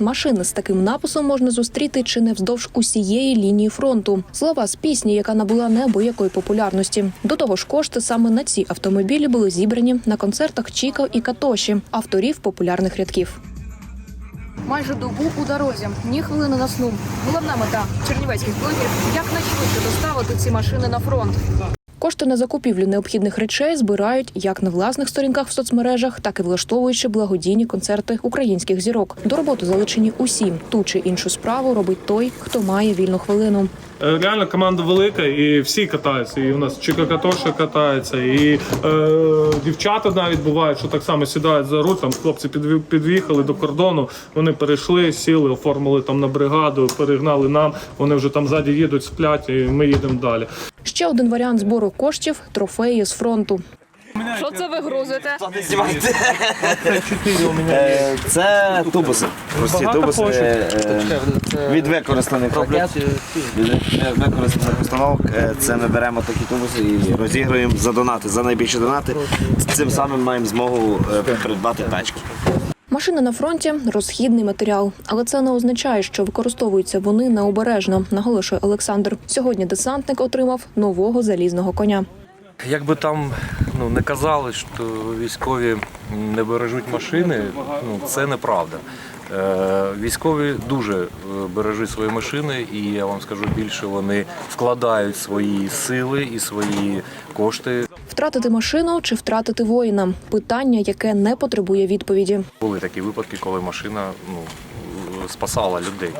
Машини з таким написом можна зустріти чи не вздовж усієї лінії фронту. Слова з пісні, яка набула неабиякої популярності. До того ж, кошти саме на ці автомобілі були зібрані на концертах Чіка і Катоші, авторів популярних рядків. Майже добу у дорозі, ні хвилини на сну. Головна мета чернівецьких блогерів якнайшвидше доставити ці машини на фронт. Кошти на закупівлю необхідних речей збирають як на власних сторінках в соцмережах, так і влаштовуючи благодійні концерти українських зірок. До роботи залучені усі. Ту чи іншу справу робить той, хто має вільну хвилину. Е, Реально команда велика, і всі катаються. І у нас Чика Катоша катається, і е, дівчата навіть бувають, що так само сідають за руль. Там хлопці під'їхали до кордону. Вони перейшли, сіли, оформили там на бригаду, перегнали нам. Вони вже там ззаді їдуть, сплять, і ми їдемо далі. Ще один варіант збору коштів трофеї з фронту. Що це ви грузите? Е, Це тубуси. Прості тубуси коштів. е, від використаних. Від використаних установок. Е, Це ми беремо такі тубуси і розігруємо за донати, за найбільші донати. Цим самим маємо змогу е, придбати тачки. Машини на фронті розхідний матеріал, але це не означає, що використовуються вони необережно, наголошує Олександр. Сьогодні десантник отримав нового залізного коня. Як би там ну, не казали, що військові не бережуть машини, ну, це неправда. Е, військові дуже е, бережуть свої машини, і я вам скажу більше, вони вкладають свої сили і свої кошти. Втратити машину чи втратити воїна питання, яке не потребує відповіді. Були такі випадки, коли машина ну, спасала людей.